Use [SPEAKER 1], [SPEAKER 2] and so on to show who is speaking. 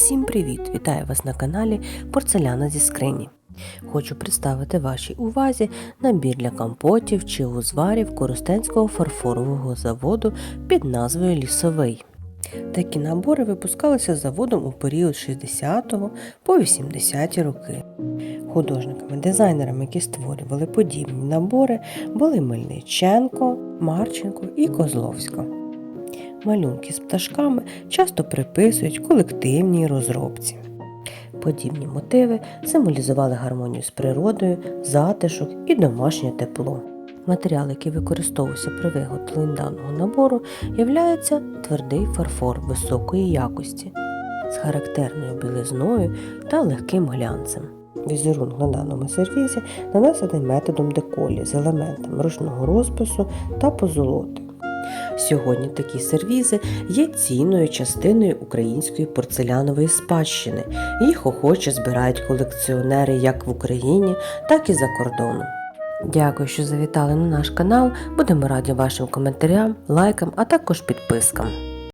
[SPEAKER 1] Всім привіт! Вітаю вас на каналі Порцеляна зі скрині. Хочу представити вашій увазі набір для компотів чи узварів Коростенського фарфорового заводу під назвою Лісовий. Такі набори випускалися заводом у період 60-го по 80-ті роки. Художниками, дизайнерами, які створювали подібні набори, були Мельниченко, Марченко і Козловська. Малюнки з пташками часто приписують колективній розробці. Подібні мотиви символізували гармонію з природою, затишок і домашнє тепло. Матеріал, який використовувався при виготовленні даного набору, являється твердий фарфор високої якості з характерною білизною та легким глянцем. Візерунок на даному сервізі нанесений методом деколі з елементами ручного розпису та позолоти. Сьогодні такі сервізи є цінною частиною української порцелянової спадщини. Їх охоче збирають колекціонери як в Україні, так і за кордоном. Дякую, що завітали на наш канал. Будемо раді вашим коментарям, лайкам, а також підпискам.